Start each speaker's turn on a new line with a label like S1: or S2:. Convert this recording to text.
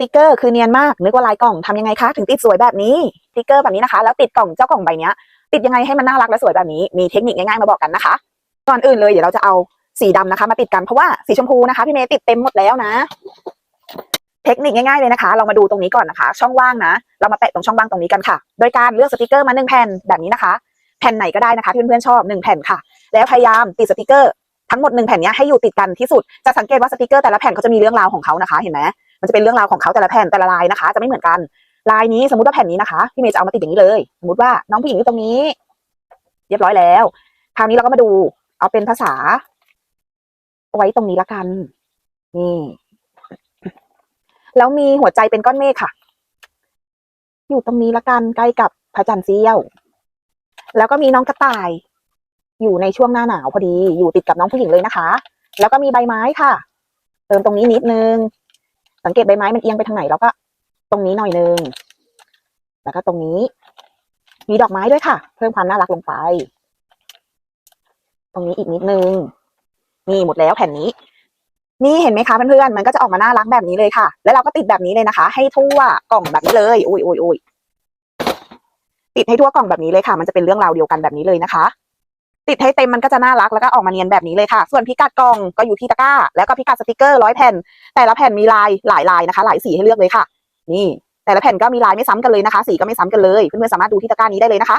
S1: ติกเกอร์คือเนียนมากนึกว่าลายกล่องทำยังไงคะถึงติดสวยแบบนี้สติกเกอร์แบบนี้นะคะ แล้วติดกล่องเจ้ากล่องใบนี้ติดยังไงให้มันน่ารักและสวยแบบนี้มีเทคนิคง่ายๆมาบอกกันนะคะ ก่อนอื่นเลยเดี๋ยวเราจะเอาสีดำนะคะ มาติดกันเพราะว่าสีชมพูนะคะพี่เมย์ติดเต็มหมดแล้วนะ เทคนิคง่ายๆเลยนะคะ เรามาดูตรงนี้ก่อนนะคะ ช่องว่างนะ เรามาแปะตรงช่องว่างตรงนี้กันค่ะ โดยการเลือกสติกเกอร์มาหนึ่งแผ่นแบบนี้นะคะ แผ่นไหนก็ได้นะคะที่เพื่อนๆชอบหนึ่งแผ่นค่ะ แล้วพยายามติดสติกเกอร์ ทั้งหมดหนึ่งแผ่นนี้ให้อยู่ติดกันที่สุดจะสังเกตว่าสติกเกอร์แต่ละแผ่นเขาจะมีเรื่องราวของเขานะคะ เห็นไหมมันจะเป็นเรื่องราวของเขาแต่ละแผ่นแต่ละลายนะคะ จะไม่เหมือนกันลายนี้สมมติว่าแผ่นนี้นะคะพี่เมย์จะเอามาติดอย่างนี้เลย สมมติว่าน้องผู้หญิงอยู่ตรงนี้ เรียบร้อยแล้ว คราวนี้เราก็มาดู เอาเป็นภาษาไว้ตรงนี้ละกันนี่แล้วมีหัวใจเป็นก้อนเมฆค่ะ อยู่ตรงนี้ละกันใกล้กับพระจันทร์เสี้ยว แล้วก็มีน้องกระต่าย อยู่ในช่วงหน้าหนาวพอดี อยู่ติดกับน้องผู้หญิงเลยนะคะ แล้วก็มีใบไม้ค่ะ เติมตรงนี้นิดนึง สังเกตใบไม้มันเอียงไปทางไหนแล้วก็ ตรงนี้หน่อยนึง แล้วก็ตรงนี้ มีดอกไม้ด้วยค่ะ เพิ่มความน่ารักลงไป ตรงนี้อีกนิดนึง นี่หมดแล้วแผ่นนี้ นี่เห็นไหมคะเพื่อนๆ มันก็จะออกมาน่ารักแบบนี้เลยค่ะ แล้วเราก็ติดแบบนี้เลยนะคะ ให้ทั่วกล่องแบบนี้เลย อุ้ยอุ้ยอุ้ยติดให้ทั่วกล่องแบบนี้เลยค่ะ มันจะเป็นเรื่องราวเดียวกันแบบนี้เลยนะคะ ติดให้เต็มมันก็จะน่ารักแล้วก็ออกมาเนียนแบบนี้เลยค่ะ ส่วนพิกัดกล่องก็อยู่ที่ตะกร้า แล้วก็พิกัดสติกเกอร์ร้อยแผ่น แต่ละแผ่นมีลายหลายลายนะคะ หลายสีให้เลือกเลยค่ะ นี่ แต่ละแผ่นก็มีลายไม่ซ้ำกันเลยนะคะ สีก็ไม่ซ้ำกันเลยเพื่อนๆสามารถดูที่ตะกร้านี้ได้เลยนะคะ